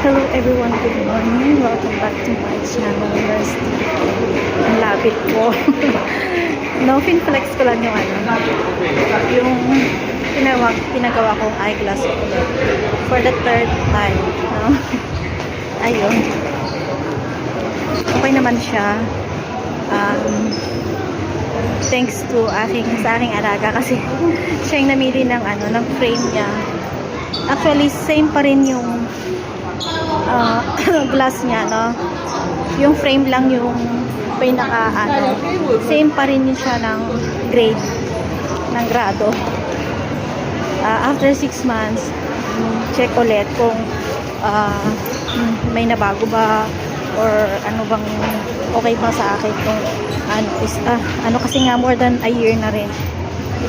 Hello everyone, good morning. Welcome back to my channel. Rest. Ang lapit ko. no, pinflex ko lang yung ano. Yung pinawag, pinagawa kong eyeglass ko for the third time. No? Ayun. Okay naman siya. Um, thanks to aking, sa aking alaga kasi siya yung namili ng ano, ng frame niya. Actually, same pa rin yung ah, glass niya, no? Yung frame lang yung pinaka, ano, same pa rin siya ng grade, ng grado. Ah, after 6 months, check ulit kung mm, may nabago ba or ano bang okay pa sa akin kung ano is ah, ano kasi nga more than a year na rin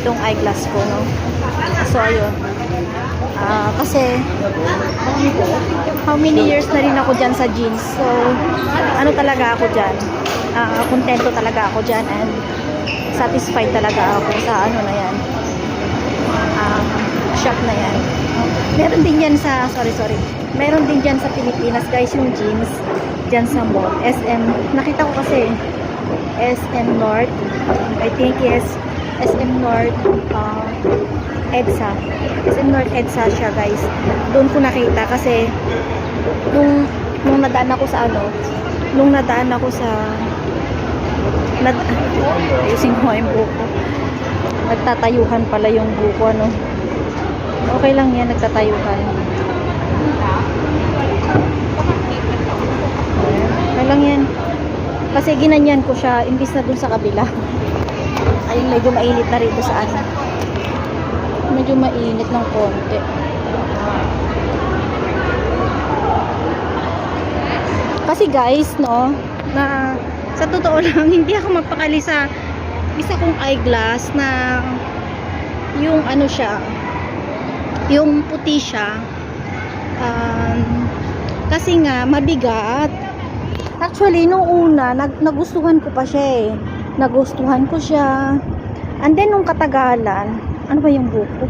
itong eyeglass ko no so ayun Ah, kasi how many years na rin ako dyan sa jeans. So, ano talaga ako dyan. Ah, kontento talaga ako dyan and satisfied talaga ako sa ano na yan. Ah, shop na yan. Meron din yan sa, sorry, sorry. Meron din dyan sa Pilipinas, guys, yung jeans. Dyan sa mall. SM. Nakita ko kasi SM North. I think yes, SM North. ah EDSA. SM North EDSA siya guys. Doon ko nakita kasi nung nung nadaan ako sa ano, nung nadaan ako sa nad ayusin ko yung buko. Nagtatayuhan pala yung buko ano. Okay lang yan, nagtatayuhan. Okay lang yan. Kasi ginanyan ko siya, imbis na dun sa kabila. Ayun, medyo mainit na rito sa ano medyo mainit ng konti. Kasi guys, no, na sa totoo lang, hindi ako magpakali sa isa kong eyeglass na yung ano siya, yung puti siya. Um, kasi nga, mabigat. Actually, nung una, nag, nagustuhan ko pa siya eh. Nagustuhan ko siya. And then, nung katagalan, ano ba yung buko?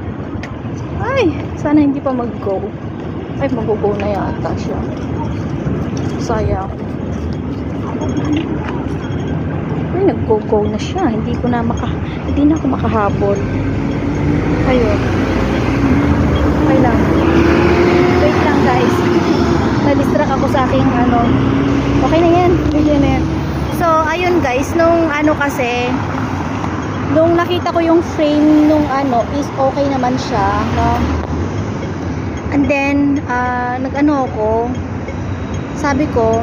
Ay, sana hindi pa mag-go. Ay, mag-go na yata siya. Sayang. Ay, nag-go-go na siya. Hindi ko na maka... Hindi na ako makahabol. Ayun. Okay. Wait lang, guys. Na-distract ako sa aking ano. Okay na yan. Video na yan. So, ayun guys. Nung ano kasi, nung nakita ko yung frame nung ano is okay naman siya no? And then uh, nag-ano ako sabi ko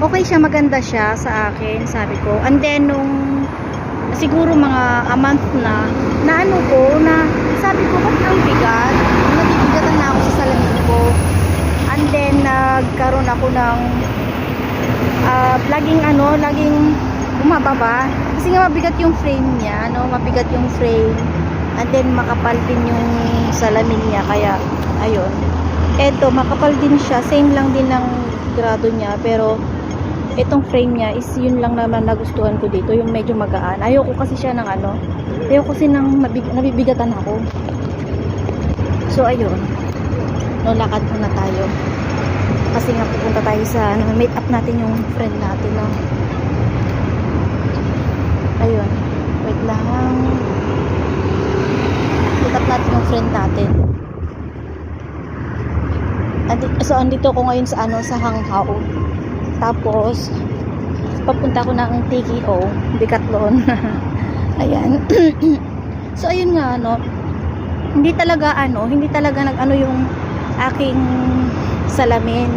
okay siya maganda siya sa akin sabi ko. And then nung siguro mga a month na na ano ko na sabi ko ba't ang bigat? Nabibigatan na ako sa salamin ko. And then nagkaroon ako ng uh, laging ano laging bumababa. Kasi nga mabigat yung frame niya no mabigat yung frame. And then makapal din yung salamin niya. Kaya ayun. Eto makapal din siya. Same lang din ng grado niya. Pero itong frame niya is yun lang naman nagustuhan ko dito. Yung medyo magaan. Ayoko kasi siya ng ano. Ayoko kasi ng mabig nabibigatan ako. So ayun. No lakad muna tayo kasi nga pupunta tayo sa ano, meet up natin yung friend natin no? Ayun. Wait lang. Meet up natin yung friend natin. Andi, so andito ko ngayon sa ano sa Hanghao. Tapos papunta ko ng TKO Decathlon ayan. So ayun nga ano hindi talaga ano hindi talaga nag ano yung aking salamin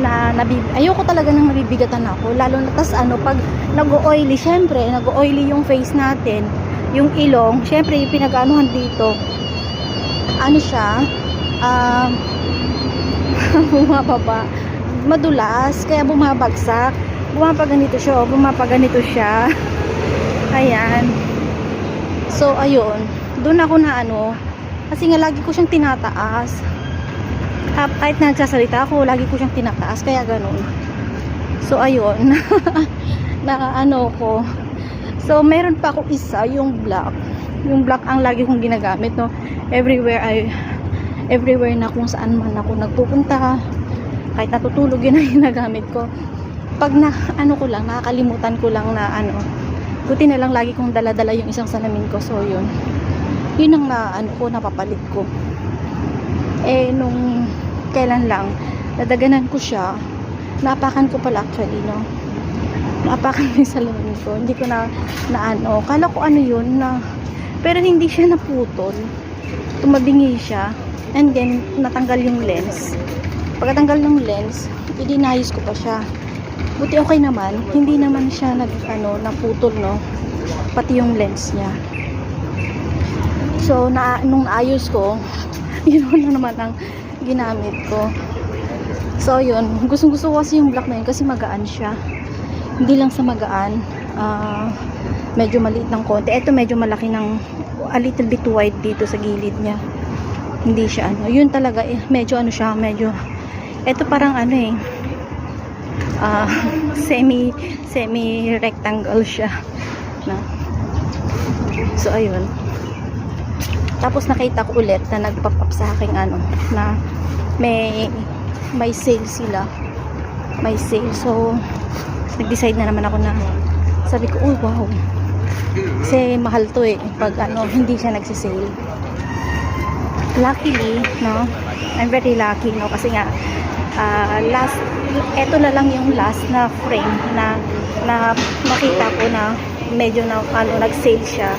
na nabib ayoko talaga nang nabibigatan ako lalo na tas ano pag nag-oily syempre nag-oily yung face natin yung ilong syempre yung pinag-anuhan dito ano siya um bumababa madulas kaya bumabagsak bumapaganito siya oh, bumapaganito siya. Ayan. So ayun doon ako na ano kasi nga lagi ko siyang tinataas kahit nagsasalita ako, lagi ko siyang tinataas, kaya ganun. So, ayun. na ano ko. So, meron pa ako isa, yung black. Yung black ang lagi kong ginagamit, no. Everywhere I, everywhere na kung saan man ako nagpupunta, kahit natutulog yun ang ginagamit ko pag na ano ko lang nakakalimutan ko lang na ano buti na lang lagi kong dala-dala yung isang salamin ko so yun yun ang na ano ko napapalit ko eh nung kailan lang nadaganan ko siya. Napakan ko pala actually no? Napakan ko yung salamin ko. Hindi ko na na ano kala ko ano yun na pero hindi siya naputol. Tumabingi siya. And then natanggal yung lens. Pagkatanggal ng lens idinayos ko pa siya. Buti okay naman. Hindi naman siya nag ano naputol no? Pati yung lens niya. So na nung naayos ko yun na naman ang ginamit ko. So yun. Gustong gusto ko kasi yung black na yun kasi magaan siya. Hindi lang sa magaan. Ah, medyo maliit ng konti. Ito medyo malaki ng a little bit wide dito sa gilid niya. Hindi siya ano. Yun talaga eh, medyo ano siya medyo ito parang ano eh ah, semi semi rectangle siya na. So ayun tapos nakita ko ulit na nagpop up sa aking ano na may may sale sila. May sale. So nag-decide na naman ako na sabi ko oh wow. Kasi mahal to eh pag ano hindi siya nagsisale. Luckily no I'm very lucky no kasi nga ah, last eto na lang yung last na frame na na makita ko na medyo na ano nag-sale siya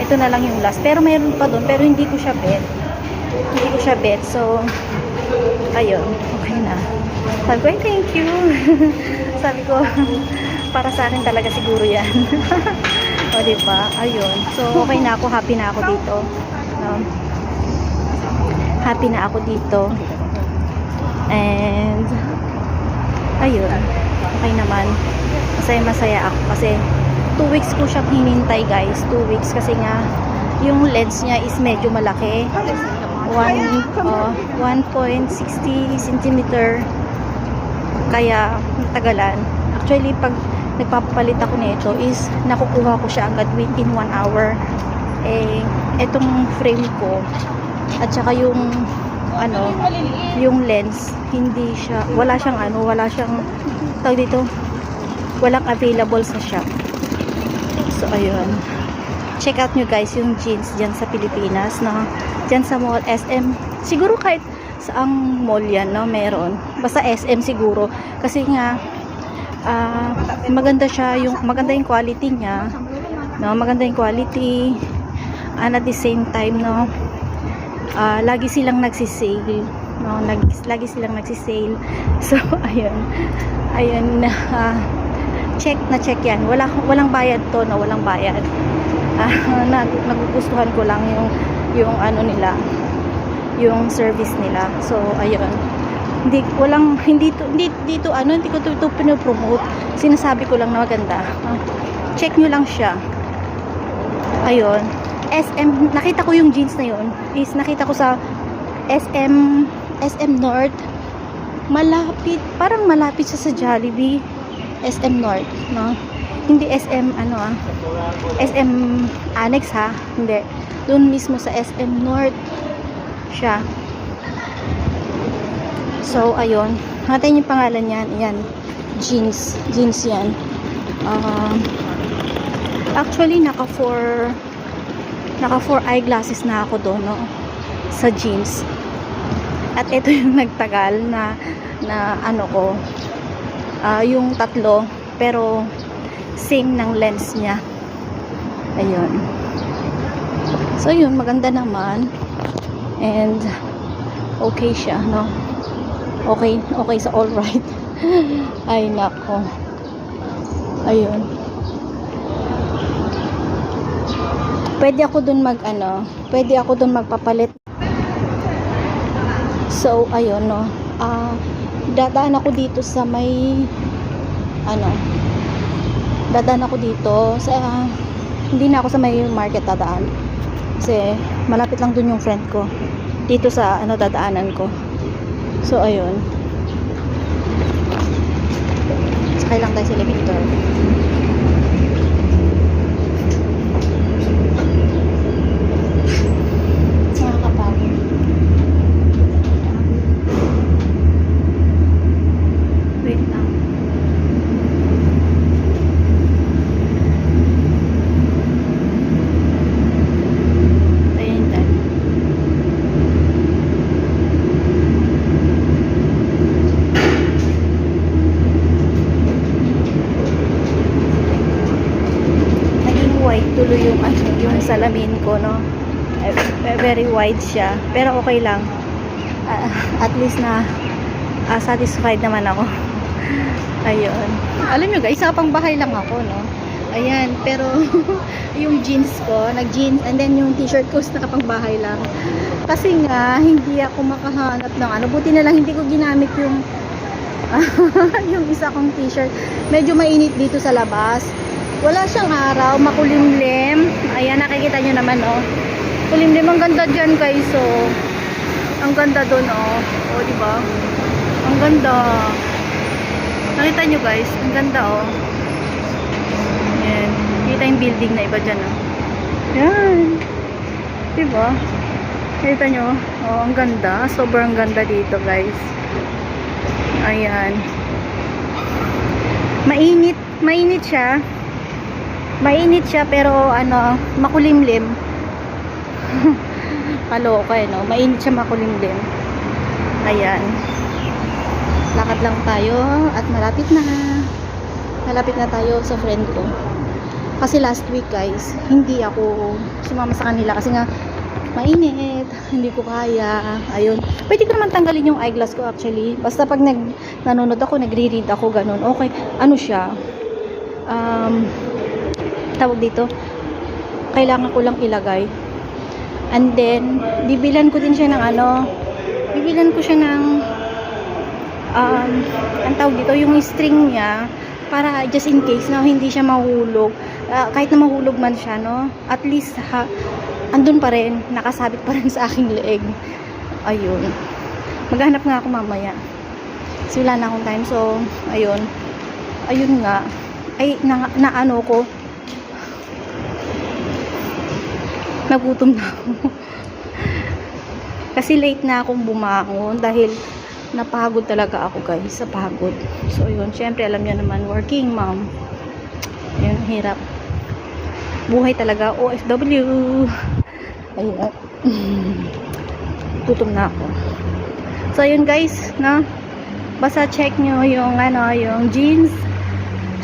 ito na lang yung last. Pero mayroon pa doon pero hindi ko siya bet. Hindi ko siya bet so ayun. Okay na. Sabi ko "Ay, thank you. Sabi ko para sa akin talaga siguro yan. O diba ayun. So okay na ako. Happy na ako dito. Um, happy na ako dito. And ayun. Okay naman. Masaya masaya ako kasi 2 weeks ko siyang hinintay guys. 2 weeks. Kasi nga yung lens niya is medyo malaki. 1 oh, 1.60 cm kaya natagalan actually pag nagpapapalit ako nito is nakukuha ko siya agad within 1 hour. Eh etong frame ko at saka yung ano yung lens hindi siya wala siyang ano wala siyang tawag dito walang available sa shop so ayun. Check out nyo guys yung jeans dyan sa Pilipinas no? Dyan sa mall SM siguro kahit saang mall yan no? Meron. Basta SM siguro. Kasi nga ah, maganda siya yung maganda yung quality niya no? Maganda yung quality. And at the same time no? Ah, lagi silang nagsisale no? Lagi, lagi silang nagsisale. So ayun. Ayun ah, check na check yan. Wala walang bayad to no walang bayad. Ah, nag, nagugustuhan ko lang yung yung ano nila yung service nila. So ayun. Hindi walang hindi to, hindi dito ano hindi ko to, to pinopromote. Sinasabi ko lang na maganda. Ah, check nyo lang siya. Ayun. SM nakita ko yung jeans na yun. Is nakita ko sa SM SM North. Malapit parang malapit siya sa Jollibee SM North no? Hindi SM ano ah. SM Annex ha? Hindi. Doon mismo sa SM North siya. So ayun. Hantayin yung pangalan niyan. Yan. Jeans. Jeans yan. Um, actually naka 4 naka 4 eyeglasses na ako doon no? Sa jeans. At ito yung nagtagal na na ano ko ah, yung tatlo pero same ng lens niya. Ayun. So yun maganda naman. And okay siya no? Okay okay sa all right. Ay nako. Ayun. Pwede ako dun mag ano pwede ako dun magpapalit. So ayun no? Ah dadaan ako dito sa may ano dadaan ako dito sa hindi na ako sa may market dadaan. Kasi malapit lang dun yung friend ko dito sa ano dadaanan ko. So ayun. Sakay lang tayo sa elevator salamin ko, no? Eh, eh, very wide siya. Pero okay lang. Ah, at least na ah, satisfied naman ako. Ayun. Alam nyo guys, sa pang bahay lang ako, no? Ayan, pero yung jeans ko, nag-jeans, and then yung t-shirt ko nakapangbahay lang. Kasi nga, hindi ako makahanap ng ano. Buti na lang hindi ko ginamit yung yung isa kong t-shirt. Medyo mainit dito sa labas. Wala siyang araw, makulimlim. Ayan, nakikita nyo naman, oh. Kulimlim, ang ganda dyan, guys, oh. Ang ganda doon, oh. Oh, di ba? Ang ganda. Nakita nyo, guys? Ang ganda, oh. Ayan. Kita yung building na iba dyan, oh. Yan. Di ba? Kita nyo? Oh, ang ganda. Sobrang ganda dito, guys. Ayan. Mainit. Mainit siya. Mainit siya pero ano, makulimlim. Kaloka eh, no? Mainit siya makulimlim. Ayan. Lakad lang tayo at malapit na. Malapit na tayo sa friend ko. Kasi last week guys, hindi ako sumama sa kanila kasi nga mainit, hindi ko kaya. Ayun. Pwede ko naman tanggalin yung eyeglass ko actually. Basta pag nag nanonood ako, nagre-read ako ganun. Okay, ano siya? Um, tawag dito. Kailangan ko lang ilagay. And then, bibilan ko din siya ng ano, bibilan ko siya ng um, ang tawag dito, yung string niya para just in case na hindi siya mahulog. Ah, kahit na mahulog man siya, no? At least ha, andun pa rin, nakasabit pa rin sa aking leeg. Ayun. Maghanap nga ako mamaya. Kasi wala na akong time. So, ayun. Ayun nga. Ay, na, na ano ko. Nagutom na ako. Kasi late na akong bumangon dahil napagod talaga ako guys sa pagod. So, yun. Siyempre, alam niyo naman, working mom. Yun, hirap. Buhay talaga, OFW. Ayun. Gutom na ako. So, yun guys, no? Basta check nyo yung, ano, yung jeans.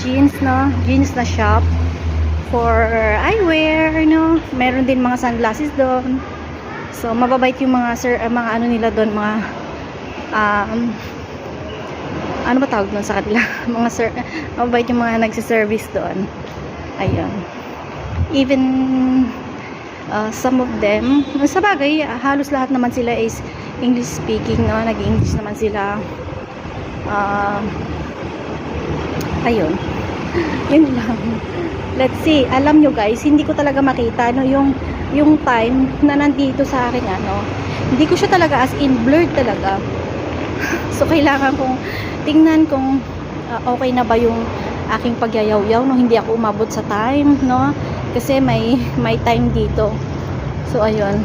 Jeans, no? Jeans na shop. For eyewear, no? Meron din mga sunglasses doon. So, mababait yung mga, sir, uh, mga ano nila doon, mga, um, ano ba tawag doon sa kanila? mga sir, mababait yung mga nagsiservice doon. Ayun. Even, uh, some of them, sa bagay, halos lahat naman sila is English speaking, no? Nag-English naman sila. Uh, ayun. Yun lang. Let's see. Alam nyo guys, hindi ko talaga makita no, yung, yung time na nandito sa akin ano. Hindi ko siya talaga as in blurred talaga. so, kailangan kong tingnan kung uh, okay na ba yung aking pagyayaw-yaw no hindi ako umabot sa time no kasi may may time dito so ayun